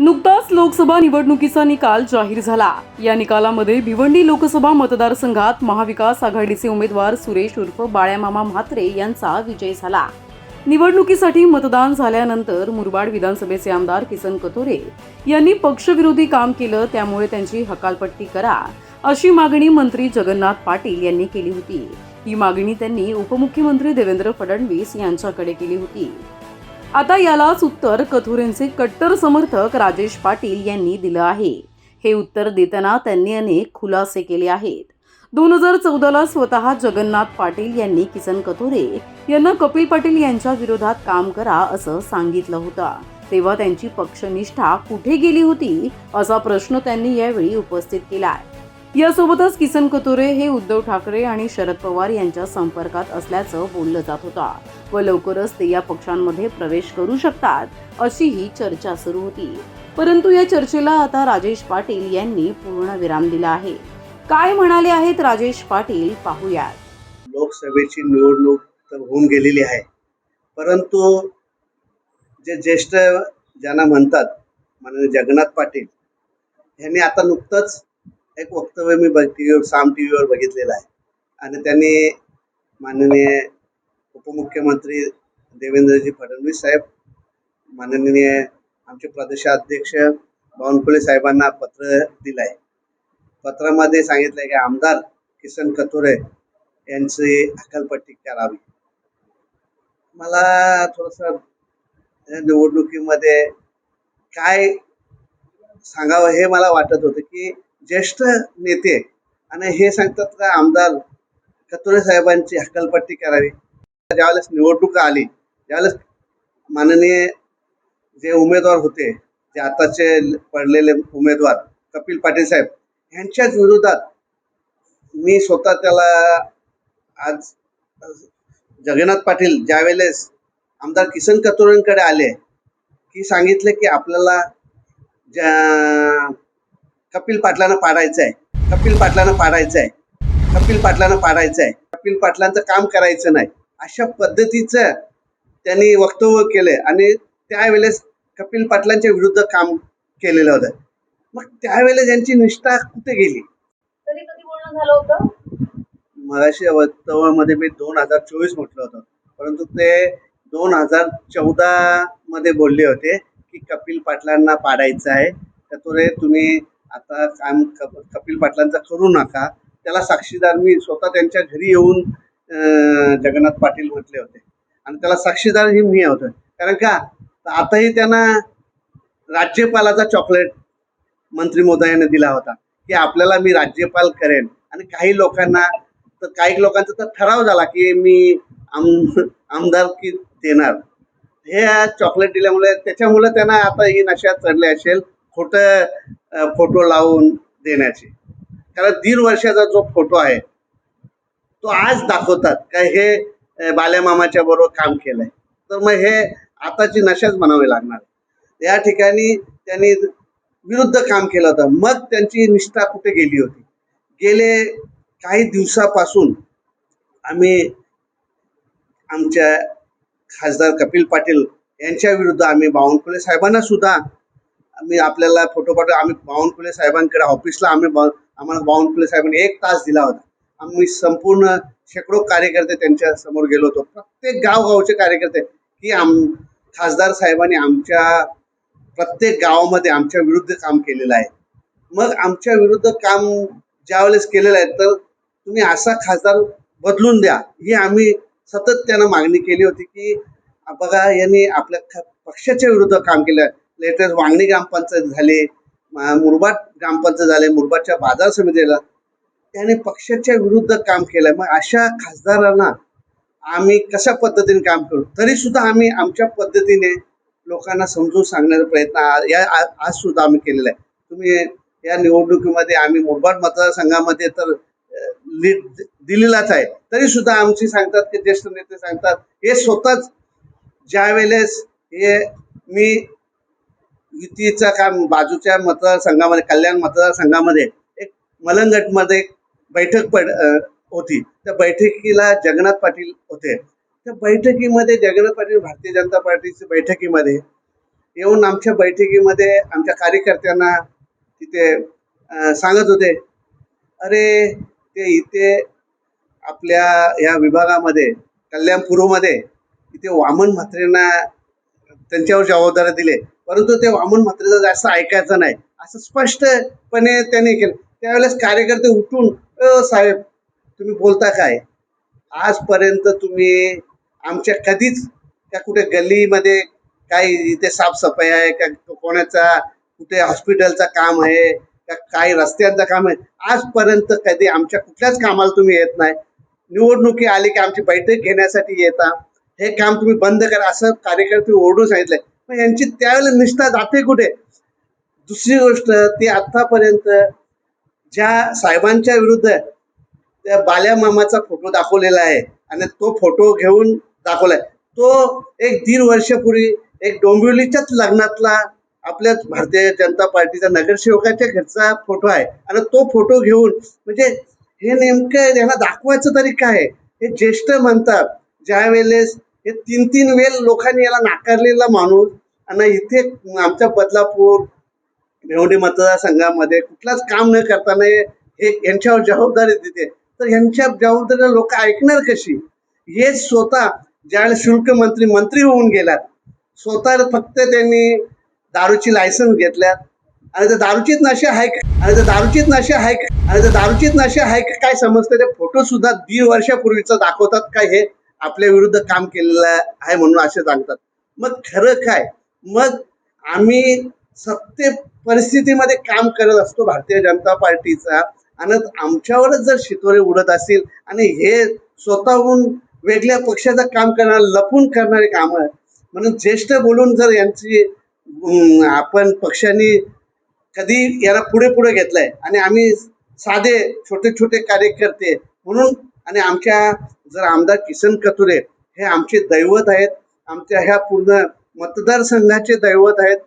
नुकताच लोकसभा निवडणुकीचा निकाल जाहीर झाला. या निकालामध्ये भिवंडी लोकसभा मतदारसंघात महाविकास आघाडीचे उमेदवार सुरेश उर्फ बाळ्यामामा म्हात्रे यांचा विजय झाला. निवडणुकीसाठी मतदान झाल्यानंतर मुरबाड विधानसभेचे आमदार किसन कथोरे यांनी पक्षविरोधी काम केलं त्यामुळे त्यांची हकालपट्टी करा अशी मागणी मंत्री जगन्नाथ पाटील यांनी केली होती. ही मागणी त्यांनी उपमुख्यमंत्री देवेंद्र फडणवीस यांच्याकडे केली होती. आता यालाच उत्तर कथोरेंचे कट्टर समर्थक राजेश पाटील यांनी दिलं आहे. हे उत्तर देताना त्यांनी अनेक खुलासे केले आहेत. दोन हजार चौदाला स्वतः जगन्नाथ पाटील यांनी किसन कथोरे यांना कपिल पाटील यांच्या विरोधात काम करा असं सांगितलं होतं. तेव्हा त्यांची पक्षनिष्ठा कुठे गेली होती असा प्रश्न त्यांनी यावेळी उपस्थित केला आहे यासोबतच किसन कतुरे हे उद्धव ठाकरे आणि शरद पवार यांच्या संपर्कात असल्याचं बोललं जात होता. व लवकरच ते या पक्षांमध्ये प्रवेश करू शकतात अशीही चर्चा सुरू होती. परंतु या चर्चेला आता राजेश पाटील यांनी पूर्ण विराम दिला आहे. काय म्हणाले आहेत राजेश पाटील पाहूयात. लोकसभेची निवडणूक तर होऊन गेलेली आहे. परंतु जे ज्येष्ठ ज्यांना म्हणतात माननीय जगन्नाथ पाटील यांनी आता नुकतंच एक वक्तव्य मी टी व्हीवर साम टी व्हीवर बघितलेलं आहे. आणि त्यांनी माननीय उपमुख्यमंत्री देवेंद्रजी फडणवीस साहेब माननीय आमचे प्रदेशाध्यक्ष बावनकुळे साहेबांना पत्र दिलं आहे पत्रामध्ये सांगितलं की आमदार किसन कथोरे यांची हकालपट्टी करावी. मला थोडंसं निवडणुकीमध्ये काय सांगावं हे मला वाटत होतं की ज्येष्ठ नेते आणि हे सांगतात का आमदार कतुरे साहेबांची हकलपट्टी करावी. ज्यावेळेस निवडणूक आली ज्यावेळेस माननीय जे उमेदवार होते जे आताचे पडलेले उमेदवार कपिल पाटील साहेब यांच्याच विरोधात मी स्वतः त्याला आज जगन्नाथ पाटील ज्यावेळेस आमदार किसन कतोरेंकडे आले की सांगितले की आपल्याला ज्या कपिल पाटलांना पाडायचं आहे कपिल पाटलांना पाडायचं आहे कपिल पाटलांना पाडायचं आहे कपिल पाटलांचं काम करायचं नाही. अशा पद्धतीचं त्यांनी वक्तव्य केले आणि त्यावेळेस कपिल पाटलांच्या विरुद्ध काम केलेलं होतं. मग त्यावेळेस यांची निष्ठा कुठे गेली? मगाशी वक्तव्यामध्ये मी दोन हजार चोवीस म्हटलं होतं. परंतु ते दोन हजार चौदा मध्ये बोलले होते की कपिल पाटलांना पाडायचं आहे. तर तो रे तुम्ही आता काम कप- कपिल पाटलांचं करू नका. त्याला साक्षीदार मी स्वतः त्यांच्या घरी येऊन जगन्नाथ पाटील म्हटले होते. आणि त्याला साक्षीदार ही मी होतो. कारण का? आताही त्यांना राज्यपालाचा चॉकलेट मंत्री महोदयाने दिला होता. की आपल्याला मी राज्यपाल करेन. आणि काही लोकांना तर काही लोकांचा तर ठराव झाला की मी आम आमदार की देणार. हे चॉकलेट दिल्यामुळे त्याच्यामुळे त्यांना आता ही नशा चढले असेल. खोटं फोटो लावून देण्याचे. कारण दीड वर्षाचा जो फोटो आहे तो आज दाखवतात. का हे बाल्यामामाच्या बरोबर काम केलंय. तर मग हे आताची नशाच म्हणावी लागणार. या ठिकाणी त्यांनी विरुद्ध काम केलं होतं. मग त्यांची निष्ठा कुठे गेली होती? गेले काही दिवसापासून आम्ही आमच्या खासदार कपिल पाटील यांच्या विरुद्ध आम्ही बावनकुळे साहेबांना सुद्धा आम्ही आपल्याला फोटो पाठव आम्ही बावनकुळे साहेबांकडे ऑफिसला आम्ही बा- आम्हाला बावनकुळे साहेबांनी एक तास दिला होता. आम्ही संपूर्ण शेकडो कार्यकर्ते त्यांच्यासमोर गेलो होतो. प्रत्येक गावगावचे कार्यकर्ते की आम खासदार साहेबांनी आमच्या प्रत्येक गावामध्ये आमच्या विरुद्ध काम केलेलं आहे. मग आमच्या विरुद्ध काम ज्यावेळेस केलेलं आहे तर तुम्ही असा खासदार बदलून द्या. ही आम्ही सतत त्यांना मागणी केली होती की बघा यांनी आपल्या ख- पक्षाच्या विरुद्ध काम केलं आहे. लेटेस्ट वांगणी ग्रामपंचायत झाले मुरबाड ग्रामपंचायत झाले मुरबाडच्या बाजार समितीला. त्याने पक्षाच्या विरुद्ध काम केलं मग अशा खासदारांना आम्ही कशा पद्धतीने काम करू? तरी सुद्धा आम्ही आमच्या पद्धतीने लोकांना समजून सांगण्याचा प्रयत्न या आज सुद्धा आम्ही केलेला आहे. तुम्ही या निवडणुकीमध्ये आम्ही मुरबाड मतदारसंघामध्ये तर लीड दिलेलाच आहे. तरी सुद्धा आमची सांगतात की ज्येष्ठ नेते सांगतात हे स्वतःच ज्या वेळेस हे मी युतीचं काम बाजूच्या मतदारसंघामध्ये कल्याण मतदारसंघामध्ये एक मलंगटमध्ये एक बैठक पड होती. त्या बैठकीला जगन्नाथ पाटील होते. त्या बैठकीमध्ये जगन्नाथ पाटील भारतीय जनता पार्टीच्या बैठकीमध्ये येऊन आमच्या बैठकीमध्ये आमच्या कार्यकर्त्यांना तिथे सांगत होते अरे ते इथे आपल्या या विभागामध्ये कल्याणपूर्वमध्ये इथे वामन म्हात्रेंना त्यांच्यावर जबाबदाऱ्या दिले. परंतु ते वामन म्हात्रेचं जास्त ऐकायचं नाही. असं स्पष्टपणे त्यांनी केलं. त्यावेळेस कार्यकर्ते उठून "अ, साहेब तुम्ही बोलता काय? आजपर्यंत तुम्ही आमच्या कधीच त्या कुठे गल्लीमध्ये काही इथे साफसफाई आहे का? कोणाचा कुठे हॉस्पिटलचा काम आहे का? काही रस्त्यांचं काम आहे. आजपर्यंत कधी आमच्या कुठल्याच कामाला तुम्ही येत नाही. निवडणुकी आली की आमची बैठक घेण्यासाठी येता. हे काम तुम्ही बंद करा. असं कार्यकर्ते ओरडून सांगितलंय यांची त्यावेळेला निष्ठा जाते कुठे? दुसरी गोष्ट ती आतापर्यंत ज्या साहेबांच्या विरुद्ध त्या बाल्या मामाचा फोटो दाखवलेला आहे आणि तो फोटो घेऊन दाखवलाय तो एक दीड वर्षापूर्वी एक डोंबिवलीच्याच लग्नातला आपल्या भारतीय जनता पार्टीचा नगरसेवकाच्या घरचा फोटो आहे. आणि तो फोटो घेऊन म्हणजे हे नेमकं यांना दाखवायचं तरी काय आहे? हे ज्येष्ठ म्हणतात ज्या वेळेस हे तीन तीन वेळ लोकांनी याला नाकारलेला माणूस आणि इथे आमच्या बदलापूर भिवंडी मतदारसंघामध्ये कुठलाच काम न करताना हे यांच्यावर जबाबदारी देते. तर यांच्या जबाबदारीला लोक ऐकणार कशी? हे स्वतः ज्यावेळेस शुल्क मंत्री मंत्री होऊन गेलात स्वतः फक्त त्यांनी दारूची लायसन्स घेतल्यात. आणि ते दारूचीच नशा आहे का? आणि ते दारूचीच नशा आहे का? आणि ते दारूचीच नशा आहे का? काय समजतं? ते फोटो सुद्धा दीड वर्षापूर्वीचं दाखवतात काय हे? आपल्या विरुद्ध काम केलेलं आहे म्हणून असे सांगतात. मग खरं काय? मग आम्ही सत्य परिस्थितीमध्ये काम करत असतो भारतीय जनता पार्टीचा. आणि आमच्यावरच जर शितोरे उडत असतील आणि हे स्वतःहून वेगळ्या पक्षाचं काम करणार लपून करणारे कामं म्हणून ज्येष्ठ बोलून जर यांची आपण पक्षांनी कधी याला पुढे पुढे घेतलंय आणि आम्ही साधे छोटे छोटे कार्यकर्ते म्हणून आणि आमच्या जर आमदार किसन कथुरे हे आमचे दैवत आहेत आमच्या ह्या पूर्ण मतदारसंघाचे दैवत आहेत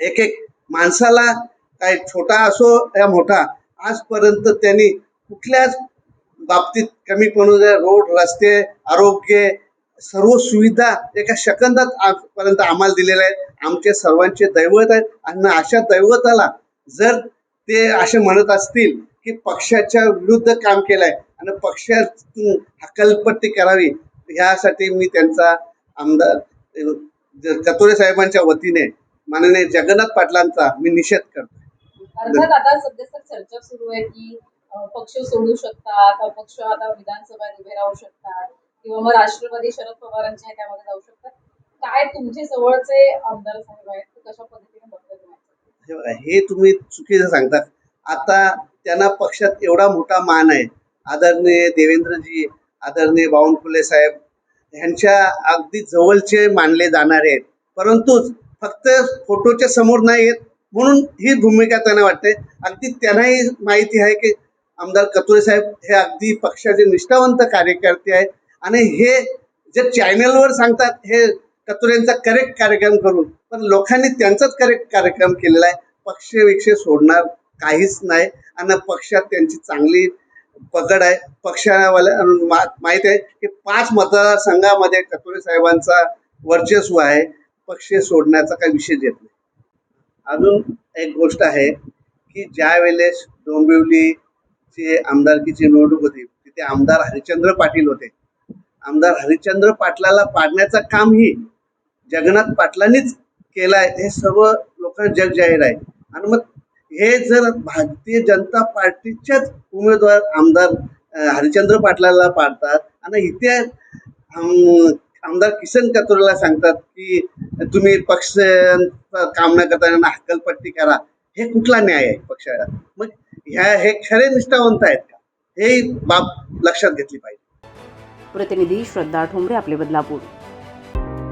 एक एक माणसाला काय छोटा असो या मोठा आजपर्यंत त्यांनी कुठल्याच बाबतीत कमी पडू द्या रोड रस्ते आरोग्य सर्व सुविधा एका सेकंदात आजपर्यंत आम्हाला दिलेल्या आहेत. आमचे सर्वांचे दैवत आहेत आणि अशा दैवताला जर ते असे म्हणत असतील की पक्षाच्या विरुद्ध काम केलं आहे आणि पक्षातून हकलपट्टी करावी ह्यासाठी मी त्यांचा आमदार कतोरे साहेबांच्या वतीने माननीय जगन्नाथ पाटलांचा मी निषेध करतो अर्थात आता सध्या चर्चा सुरू आहे की पक्ष सोडू शकतात अपक्ष आता विधानसभेत उभे राहू शकतात किंवा मग राष्ट्रवादी शरद पवारांच्या ह्याच्यामध्ये जाऊ शकतात. काय तुमचे जवळचे आमदार साहेब आहेत कशा पद्धतीने बघतात? हे हे तुम्ही चुकीचं सांगता आता त्यांना पक्षात एवढा मोठा मान आहे आदरणीय देवेंद्रजी आदरणीय बावनकुले साहेब ह्यांच्या अगदी जवळचे मानले जाणारे आहेत. परंतु फक्त फोटोच्या समोर नाही येत म्हणून ही भूमिका त्यांना वाटते. अगदी त्यांनाही माहिती आहे की आमदार कतुरे साहेब हे अगदी पक्षाचे निष्ठावंत कार्यकर्ते आहेत. आणि हे जे चॅनलवर सांगतात हे कतुरेंचा करेक्ट कार्यक्रम करून पण लोकांनी त्यांचाच करेक्ट कार्यक्रम केलेला आहे. पक्षविक्ष सोडणार काहीच नाही. आणि पक्षात त्यांची चांगली पकड आहे. पक्षावाल्या मा- माहीत आहे की पाच मतदारसंघामध्ये कतोरे साहेबांचा वर्चस्व आहे. पक्ष सोडण्याचा काही विषय येत नाही. अजून एक गोष्ट आहे की ज्या वेळेस डोंबिवलीची आमदारकीची निवडणूक होती तिथे आमदार हरिश्चंद्र पाटील होते. आमदार हरिश्चंद्र पाटलाला पाडण्याचं काम ही जगन्नाथ पाटलांनीच केलं आहे हे सर्व लोकांना जग जाहीर आहे. आणि मग हे जर भारतीय जनता पार्टीच्याच उमेदवार आमदार हरिचंद्र हरिश्चंद्र पाटलाला पाडतात आणि इथे आमदार किसन कतोरेला सांगतात की तुम्ही पक्ष काम न करता यांना हक्कलपट्टी करा हे कुठला न्याय आहे पक्षाला? मग ह्या हे खरे निष्ठावंत आहेत का? हे बाब लक्षात घेतली पाहिजे. प्रतिनिधी श्रद्धा ठोंबरे आपले बदलापूर.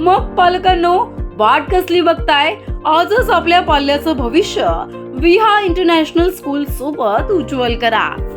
मग पालकांनो वाट कसली बघताय? आजच आपल्या पाल्याचं भविष्य. विहा इंटरनॅशनल स्कूल सोबत उज्ज्वल करा.